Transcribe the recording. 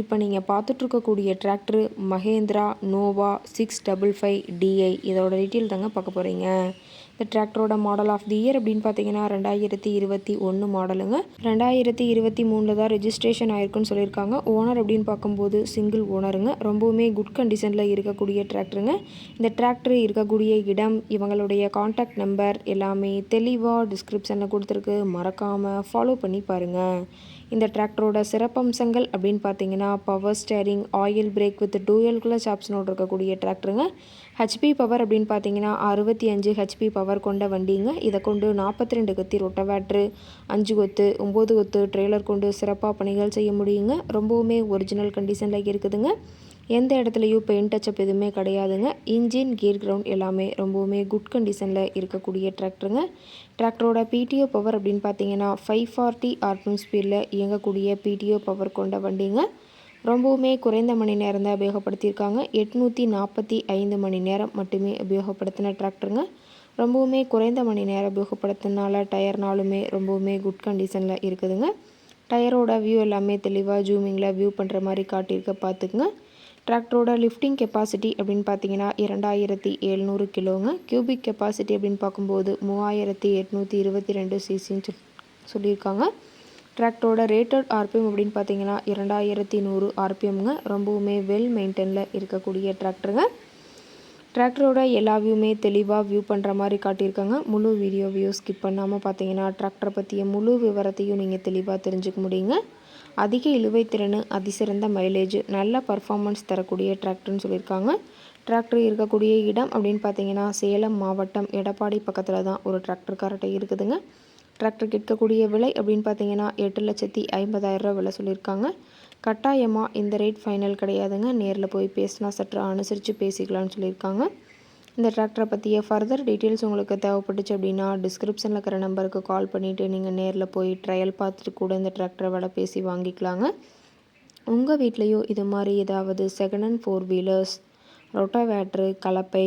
இப்போ நீங்கள் பார்த்துட்ருக்கக்கூடிய tractor Mahindra Nova six double five DI இதோட டீட்டெயில் தாங்க பார்க்க போகிறீங்க. இந்த டிராக்டரோட மாடல் ஆஃப் தி இயர் அப்படின்னு பார்த்தீங்கன்னா ரெண்டாயிரத்தி இருபத்தி ஒன்று மாடலுங்க. ரெண்டாயிரத்தி இருபத்தி மூணில் தான் ரெஜிஸ்ட்ரேஷன் ஆயிருக்குன்னு சொல்லியிருக்காங்க. ஓனர் அப்படின்னு பார்க்கும்போது சிங்கிள் ஓனருங்க. ரொம்பவுமே குட் கண்டிஷனில் இருக்கக்கூடிய டிராக்டருங்க. இந்த டிராக்டர் இருக்கக்கூடிய இடம் இவங்களுடைய காண்டாக்ட் நம்பர் எல்லாமே தெளிவாக டிஸ்கிரிப்ஷனில் கொடுத்துருக்கு. மறக்காமல் ஃபாலோ பண்ணி பாருங்கள் இந்த டிராக்டரோட சிறப்பம்சங்கள் அப்படின்னு பார்த்தீங்கன்னா power steering oil brake with dual clutch ஆப்ஷனோடு இருக்கக்கூடிய டிராக்டருங்க. ஹெச்பி பவர் அப்படின்னு பார்த்தீங்கன்னா அறுபத்தி அஞ்சு ஹெச்பி பவர் கொண்ட வண்டிங்க. இதை கொண்டு நாற்பத்தி ரெண்டு கத்தி ரொட்டவேட்ரு அஞ்சு கொத்து ஒம்பது கொத்து ட்ரெய்லர் கொண்டு சிறப்பாக பணிகள் செய்ய முடியுங்க. ரொம்பவுமே ஒரிஜினல் கண்டிஷனில் இருக்குதுங்க. எந்த இடத்துலையும் பெயிண்ட் டச்சப் எதுவுமே கிடையாதுங்க. இன்ஜின் கியர் கிரவுண்ட் எல்லாமே ரொம்பவுமே குட் கண்டிஷனில் இருக்கக்கூடிய டிராக்டருங்க டிராக்டரோட பிடிஓ பவர் அப்படின்னு பார்த்தீங்கன்னா ஃபைவ் ஃபார்ட்டி ஆர்பிஎம் ஸ்பீடில் இயங்கக்கூடிய பிடிஓ பவர் கொண்ட வண்டிங்க. ரொம்பவுமே குறைந்த மணி நேரம் தான் உபயோகப்படுத்தியிருக்காங்க. எட்நூற்றி நாற்பத்தி ஐந்து மணி நேரம் மட்டுமே உபயோகப்படுத்தின டிராக்டருங்க ரொம்பவுமே குறைந்த மணி நேரம் உபயோகப்படுத்தினால டயர்னாலுமே ரொம்பவுமே குட் கண்டிஷனில் இருக்குதுங்க. டயரோட வியூ எல்லாமே தெளிவாக ஜூமிங்கில் வியூ பண்ணுற மாதிரி காட்டியிருக்க பார்த்துக்குங்க டிராக்டரோட லிஃப்டிங் கெப்பாசிட்டி அப்படின்னு பார்த்தீங்கன்னா இரண்டாயிரத்தி எழுநூறு கிலோங்க. கியூபிக் கெப்பாசிட்டி அப்படின்னு பார்க்கும்போது மூவாயிரத்தி எட்நூற்றி இருபத்தி ரெண்டு சிசின்னு சொல்லியிருக்காங்க. டிராக்டரோட ரேட்டட் ஆர்பிஎம் அப்படின்னு பார்த்தீங்கன்னா இரண்டாயிரத்தி நூறு ஆர்பிஎம்ங்க ரொம்பவுமே வெல் மெயின்டெனில் இருக்கக்கூடிய டிராக்டருங்க. டிராக்டரோட எல்லா வியூமே தெளிவாக வியூ பண்ணுற மாதிரி காட்டியிருக்காங்க. முழு வீடியோ வியூ ஸ்கிப் பண்ணாமல் பார்த்தீங்கன்னா டிராக்டரை பற்றிய முழு விவரத்தையும் நீங்கள் தெளிவாக தெரிஞ்சுக்க முடியுங்க. அதிக இழுவை திறன் அதிசிறந்த மைலேஜ் நல்ல பர்ஃபார்மன்ஸ் தரக்கூடிய டிராக்டர்னு சொல்லியிருக்காங்க. டிராக்டர் இருக்கக்கூடிய இடம் அப்படின்னு பார்த்தீங்கன்னா சேலம் மாவட்டம் எடப்பாடி பக்கத்தில் தான் ஒரு டிராக்டர் கரெக்டாக இருக்குதுங்க. டிராக்டர் கேட்கக்கூடிய விலை அப்படின்னு பார்த்தீங்கன்னா எட்டு லட்சத்தி ஐம்பதாயிரரூவா விலை சொல்லியிருக்காங்க. கட்டாயமாக இந்த ரேட் ஃபைனல் கிடையாதுங்க. நேரில் போய் பேசினா சற்று அனுசரித்து பேசிக்கலாம்னு சொல்லியிருக்காங்க. இந்த டிராக்டரை பற்றிய ஃபர்தர் டீட்டெயில்ஸ் உங்களுக்கு தேவைப்பட்டுச்சு அப்படின்னா டிஸ்கிரிப்ஷனில் இருக்கிற நம்பருக்கு கால் பண்ணிவிட்டு நீங்கள் நேரில் போய் ட்ரையல் பார்த்துட்டு கூட இந்த டிராக்டரை விட பேசி வாங்கிக்கலாங்க. உங்கள் வீட்லேயும் இது மாதிரி ஏதாவது second and four wheelers rotavator கலப்பை